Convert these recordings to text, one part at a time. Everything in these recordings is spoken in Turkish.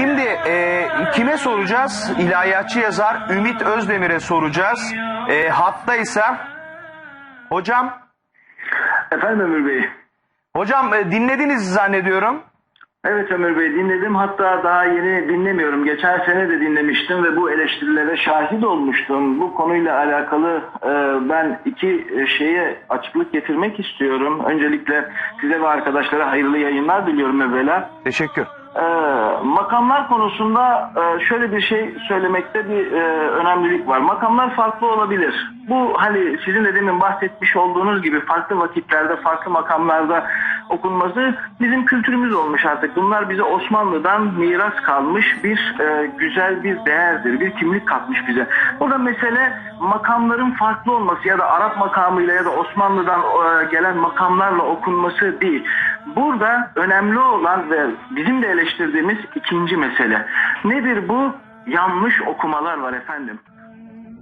Şimdi e, kime soracağız? İlahiyatçı yazar Ümit Özdemir'e soracağız. E, hattaysa hocam Efendim Ömür Bey. hocam e, dinlediniz zannediyorum. Evet Ömür Bey dinledim. Hatta daha yeni dinlemiyorum. Geçen sene de dinlemiştim ve bu eleştirilere şahit olmuştum. Bu konuyla alakalı e, ben iki e, şeye açıklık getirmek istiyorum. Öncelikle size ve arkadaşlara hayırlı yayınlar diliyorum evvela. Teşekkür. Ee, makamlar konusunda e, şöyle bir şey söylemekte bir e, önemlilik var. Makamlar farklı olabilir. Bu hani sizin de demin bahsetmiş olduğunuz gibi farklı vakitlerde, farklı makamlarda okunması bizim kültürümüz olmuş artık. Bunlar bize Osmanlı'dan miras kalmış bir e, güzel bir değerdir, bir kimlik katmış bize. Burada mesele makamların farklı olması ya da Arap makamıyla ya da Osmanlı'dan e, gelen makamlarla okunması değil. Burada önemli olan ve bizim de eleştirdiğimiz ikinci mesele. Nedir bu? Yanlış okumalar var efendim.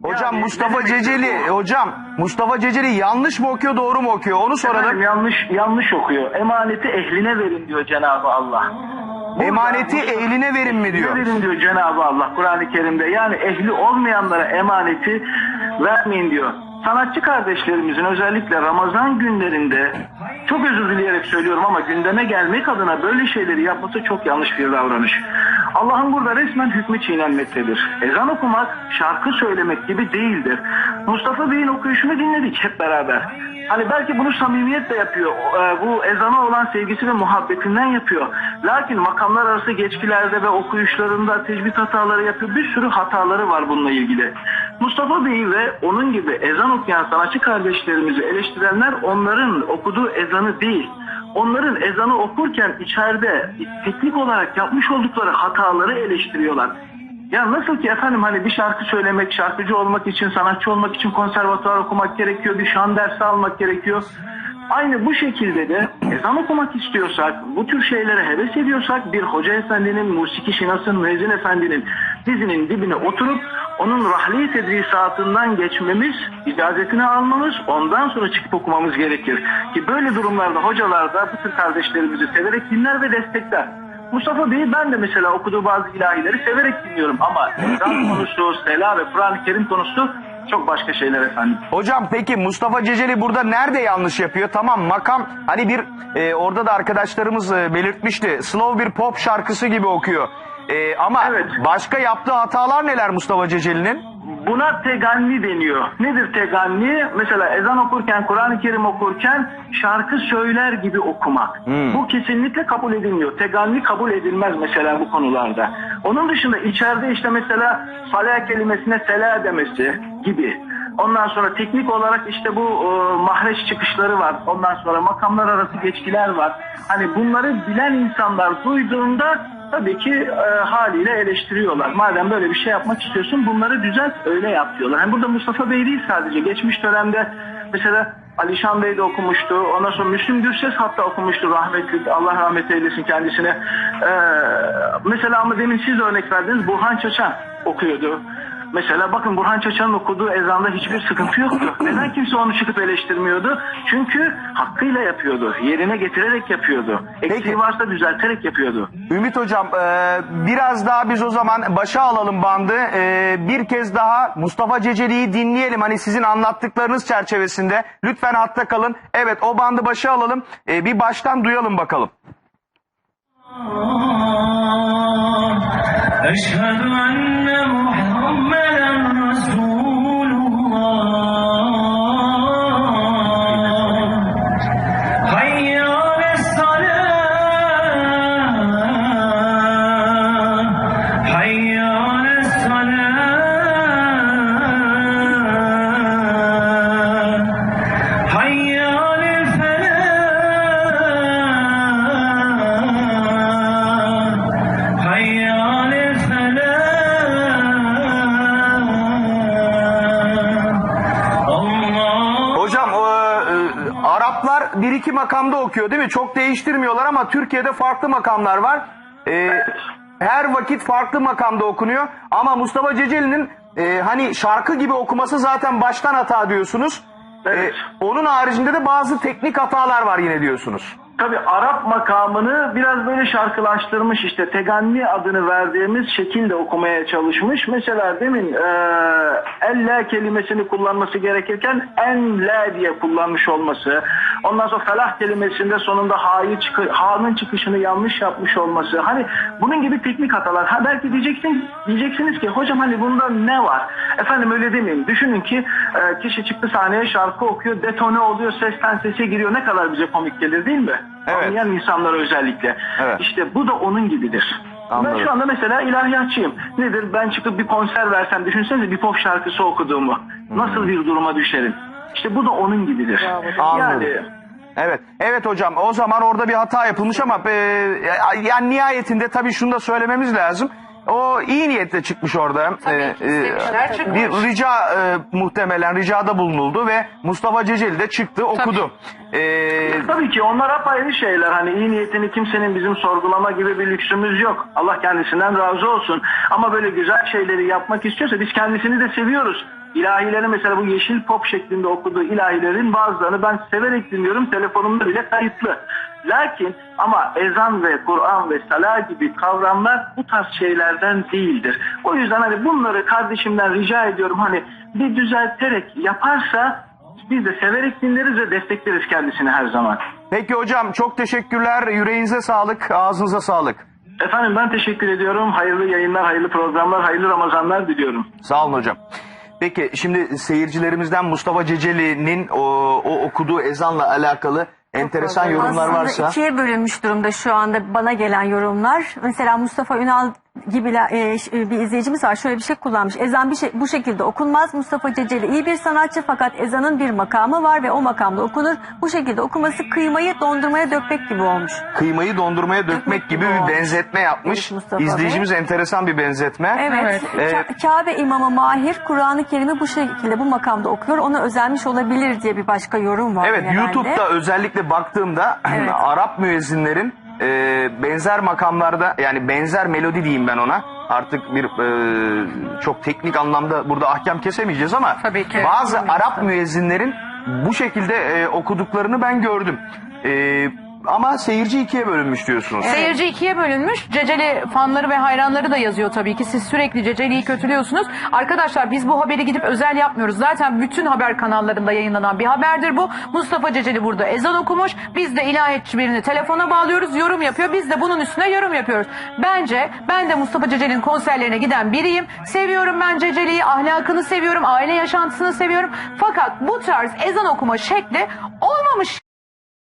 Hocam Yani Mustafa ne demek Ceceli hocam Mustafa Ceceli yanlış mı okuyor doğru mu okuyor onu Efendim, soralım. yanlış yanlış okuyor. Emaneti ehline verin diyor Cenab-ı Allah. Burada Emaneti Mustafa- ehline verin mi diyor. verin diyor Cenab-ı Allah Kur'an-ı Kerim'de. Yani ehli olmayanlara emaneti vermeyin diyor. Sanatçı kardeşlerimizin özellikle Ramazan günlerinde çok özür dileyerek söylüyorum ama gündeme gelmek adına böyle şeyleri yapması çok yanlış bir davranış. Allah'ın burada resmen hükmü çiğnenmektedir. Ezan okumak şarkı söylemek gibi değildir. Mustafa Bey'in okuyuşunu dinledik hep beraber. Hani belki bunu samimiyetle yapıyor. Ee, Bu ezana olan sevgisi ve muhabbetinden yapıyor. Lakin makamlar arası geçkilerde ve okuyuşlarında tecvid hataları yapıyor. Bir sürü hataları var bununla ilgili. Mustafa Bey ve onun gibi ezan okuyan sanatçı kardeşlerimizi eleştirenler onların okuduğu ezanı değil. Onların ezanı okurken içeride teknik olarak yapmış oldukları hataları eleştiriyorlar. Ya nasıl ki efendim hani bir şarkı söylemek, şarkıcı olmak için, sanatçı olmak için konservatuvar okumak gerekiyor, bir şan dersi almak gerekiyor. Aynı bu şekilde de ezan okumak istiyorsak, bu tür şeylere heves ediyorsak bir hoca efendinin, musiki şinasın, müezzin efendinin dizinin dibine oturup onun rahli tedrisatından geçmemiz, icazetini almamız, ondan sonra çıkıp okumamız gerekir. Ki böyle durumlarda hocalar da bu tür kardeşlerimizi severek dinler ve destekler. Mustafa Bey'i ben de mesela okuduğu bazı ilahileri severek dinliyorum ama ezan konusu, sela ve Kur'an-ı Kerim konusu çok başka şeyler efendim. Hocam peki Mustafa Ceceli burada nerede yanlış yapıyor? Tamam makam hani bir e, orada da arkadaşlarımız e, belirtmişti. Slow bir pop şarkısı gibi okuyor. E, ama Evet. başka yaptığı hatalar neler Mustafa Ceceli'nin? Buna teganni deniyor. Nedir teganni? Mesela ezan okurken, Kur'an-ı Kerim okurken şarkı söyler gibi okumak. Bu kesinlikle kabul edilmiyor. Teganni kabul edilmez mesela bu konularda. Onun dışında içeride işte mesela salah kelimesine sela demesi gibi. Ondan sonra teknik olarak işte bu e, mahreç çıkışları var. Ondan sonra makamlar arası geçkiler var. Hani bunları bilen insanlar duyduğunda tabii ki e, haliyle eleştiriyorlar. Madem böyle bir şey yapmak istiyorsun bunları düzelt öyle yap diyorlar. Yani burada Mustafa Bey değil sadece. Geçmiş dönemde mesela Alişan Bey de okumuştu. Ondan sonra Müslüm Gürses hatta okumuştu rahmetli. Allah rahmet eylesin kendisine. E, mesela ama demin siz örnek verdiniz. Burhan Çaçan okuyordu. Mesela bakın Burhan Çaçan'ın okuduğu ezanda hiçbir sıkıntı yoktu. Neden kimse onu çıkıp eleştirmiyordu? Çünkü hakkıyla yapıyordu. Yerine getirerek yapıyordu. Eksiği Peki. varsa düzelterek yapıyordu. Ümit Hocam e, biraz daha biz o zaman başa alalım bandı. E, bir kez daha Mustafa Ceceli'yi dinleyelim. Hani sizin anlattıklarınız çerçevesinde. Lütfen hatta kalın. Evet o bandı başa alalım. E, bir baştan duyalım bakalım. Eşhedü en محمدا رسول iki makamda okuyor değil mi? Çok değiştirmiyorlar ama Türkiye'de farklı makamlar var. E, her vakit farklı makamda okunuyor. Ama Mustafa Ceceli'nin e, hani şarkı gibi okuması zaten baştan hata diyorsunuz. E, Evet. onun haricinde de bazı teknik hatalar var yine diyorsunuz. Tabi Arap makamını biraz böyle şarkılaştırmış işte teganni adını verdiğimiz şekilde okumaya çalışmış. Mesela demin e, elle kelimesini kullanması gerekirken en la diye kullanmış olması. Ondan sonra felah kelimesinde sonunda ha'yı çıkı, ha'nın çıkışını yanlış yapmış olması. Hani bunun gibi teknik hatalar. Ha belki diyeceksin, diyeceksiniz ki hocam hani bunda ne var? Efendim öyle demeyin. Düşünün ki e, kişi çıktı sahneye şarkı okuyor, detone oluyor, sesten sese giriyor. Ne kadar bize komik gelir değil mi? Evet. Anlayan insanlar özellikle. Evet. İşte bu da onun gibidir. Anladım. Ben şu anda mesela ilahiyatçıyım. Nedir? Ben çıkıp bir konser versem düşünsenize bir pop şarkısı okuduğumu. Nasıl bir duruma düşerim? İşte bu da onun gibidir. Anladım. Yani Evet. Evet hocam o zaman orada bir hata yapılmış ama e, yani nihayetinde tabii şunu da söylememiz lazım. O iyi niyetle çıkmış orada. Tabii E, ki istemişler, çıkmış. bir rica e, muhtemelen ricada bulunuldu ve Mustafa Ceceli de çıktı okudu. E, Tabii ki onlar apayrı şeyler. Hani iyi niyetini kimsenin bizim sorgulama gibi bir lüksümüz yok. Allah kendisinden razı olsun. Ama böyle güzel şeyleri yapmak istiyorsa biz kendisini de seviyoruz. İlahileri mesela bu yeşil pop şeklinde okuduğu ilahilerin bazılarını ben severek dinliyorum. Telefonumda bile kayıtlı. Lakin ama ezan ve Kur'an ve sala gibi kavramlar bu tarz şeylerden değildir. O yüzden hani bunları kardeşimden rica ediyorum hani bir düzelterek yaparsa biz de severek dinleriz ve destekleriz kendisini her zaman. peki hocam çok teşekkürler. Yüreğinize sağlık, ağzınıza sağlık. Efendim ben teşekkür ediyorum. Hayırlı yayınlar, hayırlı programlar, hayırlı Ramazanlar diliyorum. Sağ olun hocam. Peki şimdi seyircilerimizden Mustafa Ceceli'nin o, o okuduğu ezanla alakalı enteresan yorumlar Aslında varsa. ikiye bölünmüş durumda şu anda bana gelen yorumlar. Mesela Mustafa Ünal gibi e, ş- bir izleyicimiz var. Şöyle bir şey kullanmış. Ezan bir şey, bu şekilde okunmaz. Mustafa Ceceli iyi bir sanatçı fakat ezanın bir makamı var ve o makamda okunur. Bu şekilde okuması kıymayı dondurmaya dökmek gibi olmuş. Kıymayı dondurmaya dökmek gibi bir benzetme yapmış. Evet, İzleyicimiz enteresan bir benzetme. Evet. Evet. Ka- Kabe imamı Mahir Kur'an-ı Kerim'i bu şekilde bu makamda okuyor. Ona özenmiş olabilir diye bir başka yorum var. Evet herhalde. YouTube'da özellikle baktığımda Evet. Arap müezzinlerin e, benzer makamlarda yani benzer melodi diyeyim ben ona. Artık bir e, çok teknik anlamda burada ahkam kesemeyeceğiz ama Tabii ki. bazı Arap müezzinlerin bu şekilde e, okuduklarını ben gördüm. E, ama seyirci ikiye bölünmüş diyorsunuz. Seyirci ikiye bölünmüş. Ceceli fanları ve hayranları da yazıyor tabii ki. Siz sürekli Ceceli'yi kötülüyorsunuz. Arkadaşlar biz bu haberi gidip özel yapmıyoruz. Zaten bütün haber kanallarında yayınlanan bir haberdir bu. Mustafa Ceceli burada ezan okumuş. Biz de ilahiyatçı birini telefona bağlıyoruz. Yorum yapıyor. Biz de bunun üstüne yorum yapıyoruz. Bence ben de Mustafa Ceceli'nin konserlerine giden biriyim. Seviyorum ben Ceceli'yi. Ahlakını seviyorum. Aile yaşantısını seviyorum. Fakat bu tarz ezan okuma şekli olmamış.